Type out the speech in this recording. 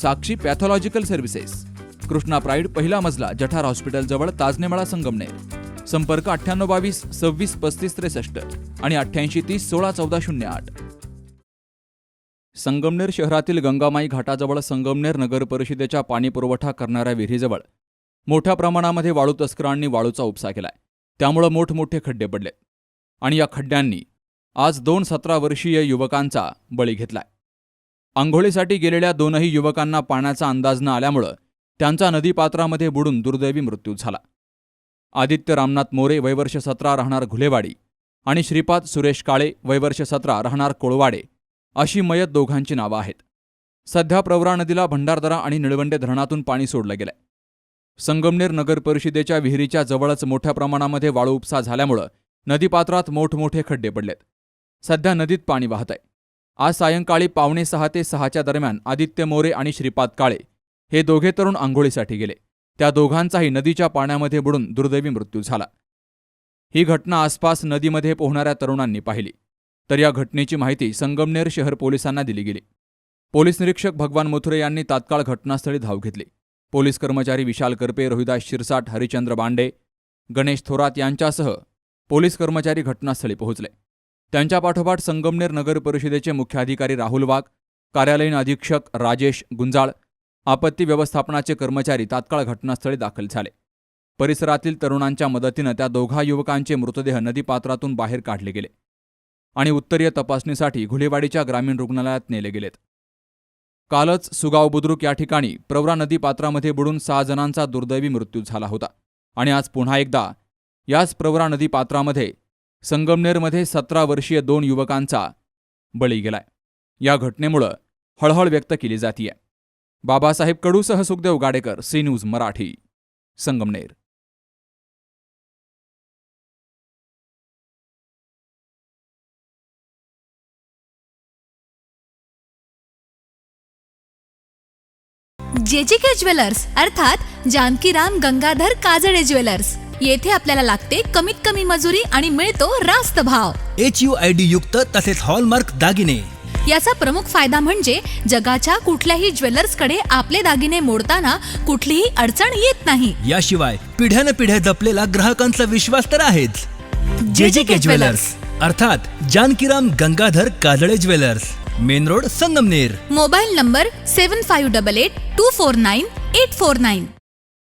Sakshi pathological services Krishna pride पहिला मजला जठार hospital जवळ ताजनेमाळा संगमनेर. संपर्क अठ्ठ्याण्णव बावीस सव्वीस पस्तीस त्रेसष्ट आणि अठ्ठ्याऐंशी तीस सोळा चौदा शून्य आठ. संगमनेर शहरातील गंगामाई घाटाजवळ संगमनेर नगर परिषदेच्या पाणीपुरवठा करणाऱ्या विहिरीजवळ मोठ्या प्रमाणामध्ये वाळू तस्करांनी वाळूचा उपसा केलाय. त्यामुळं मोठमोठे खड्डे पडले. आणि या खड्ड्यांनी आज दोन सतरा वर्षीय युवकांचा बळी घेतलाय. आंघोळीसाठी गेलेल्या दोनही युवकांना पाण्याचा अंदाज न आल्यामुळं त्यांचा नदीपात्रामध्ये बुडून दुर्दैवी मृत्यू झाला. आदित्य रामनाथ मोरे वयवर्ष सतरा राहणार घुलेवाडी आणि श्रीपाद सुरेश काळे वयवर्ष सतरा राहणार कोळवाडे अशी मयत दोघांची नावं आहेत. सध्या प्रवरा नदीला भंडारदरा आणि निळवंडे धरणातून पाणी सोडलं गेलंय. संगमनेर नगर परिषदेच्या विहिरीच्या जवळच मोठ्या प्रमाणामध्ये वाळू उपसा झाल्यामुळं नदीपात्रात मोठमोठे खड्डे पडलेत. सध्या नदीत पाणी वाहत आहे आज सायंकाळी पावणे सहा ते सहाच्या दरम्यान आदित्य मोरे आणि श्रीपाद काळे हे दोघे तरुण आंघोळीसाठी गेले. त्या दोघांचाही नदीच्या पाण्यामध्ये बुडून दुर्दैवी मृत्यू झाला. ही घटना आसपास नदीमध्ये पोहणाऱ्या तरुणांनी पाहिली. तर या घटनेची माहिती संगमनेर शहर पोलिसांना दिली गेली. पोलीस निरीक्षक भगवान मथुरे यांनी तात्काळ घटनास्थळी धाव घेतली. पोलीस कर्मचारी विशाल करपे रोहिदास शिरसाट हरिचंद्र बांडे गणेश थोरात यांच्यासह पोलीस कर्मचारी घटनास्थळी पोहोचले. त्यांच्या पाठोपाठ संगमनेर नगर परिषदेचे मुख्य अधिकारी राहुल वाघ कार्यालयीन अधीक्षक राजेश गुंजाळ आपत्ती व्यवस्थापनाचे कर्मचारी तात्काळ घटनास्थळी दाखल झाले. परिसरातील तरुणांच्या मदतीनं त्या दोघा युवकांचे मृतदेह नदीपात्रातून बाहेर काढले गेले आणि उत्तरीय तपासणीसाठी घुलेवाडीच्या ग्रामीण रुग्णालयात नेले गेलेत. कालच सुगाव बुद्रुक या ठिकाणी प्रवरा नदी पात्रामध्ये बुडून सहा जणांचा दुर्दैवी मृत्यू झाला होता आणि आज पुन्हा एकदा याच प्रवरा नदी पात्रामध्ये संगमनेरमध्ये सतरा वर्षीय दोन युवकांचा बळी गेलाय. या घटनेमुळं हळहळ व्यक्त केली जातीये. Babasaheb कडूसह Sukhdev Gadekar C news Marathi Sangamner. J K jewellers अर्थात जानकीराम गंगाधर काजळे ज्वेलर्स. येथे आपल्याला लागते कमीत कमी मजुरी आणि मिळतो रास्त भाव. एच यू आय डी युक्त तसेच हॉलमार्क दागिने. याचा प्रमुख फायदा म्हणजे जगाच्या कुठल्याही ज्वेलर्सकडे आपले दागिने मोडताना कुठलीही अडचण येत नाही. याशिवाय पिढ्यान पिढ्या जपलेला ग्राहकांचा विश्वास तर आहेच. जे जे के ज्वेलर्स. अर्थात Janakiram Gangadhar Kajale jewellers. Main road Sangamner. Mobile number seven five double eight two four nine eight four nine.